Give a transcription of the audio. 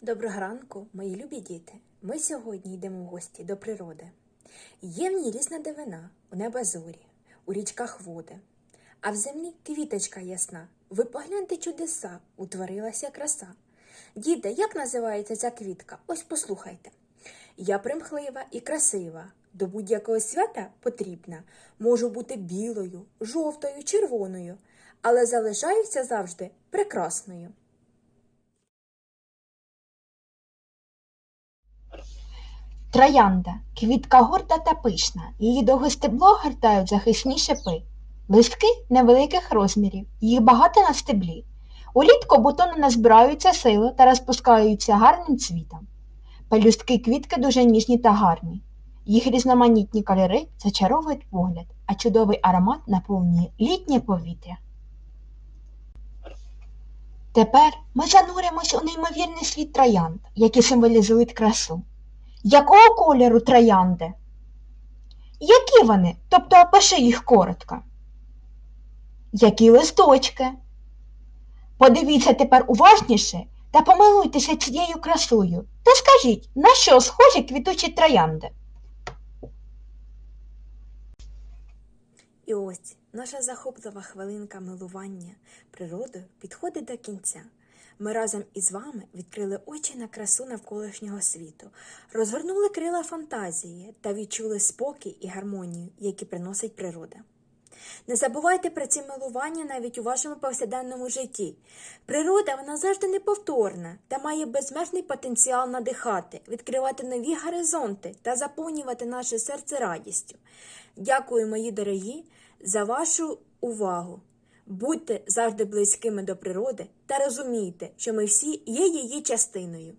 Доброго ранку, мої любі діти. Ми сьогодні йдемо в гості до природи. Є в ній різна дивина, у неба зорі, у річках води, а в землі квіточка ясна. Ви погляньте чудеса, утворилася краса. Діти, як називається ця квітка? Ось послухайте. Я примхлива і красива. До будь-якого свята потрібна. Можу бути білою, жовтою, червоною, але залишаюся завжди прекрасною. Троянда квітка горда та пишна, її довге стебло гортають захисні шипи. Листки невеликих розмірів, їх багато на стеблі. Улітку бутони назбираються сили та розпускаються гарним цвітом. Пелюстки квітки дуже ніжні та гарні. Їх різноманітні кольори зачаровують погляд, а чудовий аромат наповнює літнє повітря. Тепер ми зануримось у неймовірний світ троянд, які символізують красу. Якого кольору троянди? Які вони? Тобто опиши їх коротко. Які листочки? Подивіться тепер уважніше та помилуйтеся цією красою. Та скажіть, на що схожі квітучі троянди? І ось наша захоплива хвилинка милування природою підходить до кінця. Ми разом із вами відкрили очі на красу навколишнього світу, розгорнули крила фантазії та відчули спокій і гармонію, які приносить природа. Не забувайте про ці милування навіть у вашому повсякденному житті. Природа вона завжди неповторна та має безмежний потенціал надихати, відкривати нові горизонти та заповнювати наше серце радістю. Дякую, мої дорогі, за вашу увагу. Будьте завжди близькими до природи та розумійте, що ми всі є її частиною.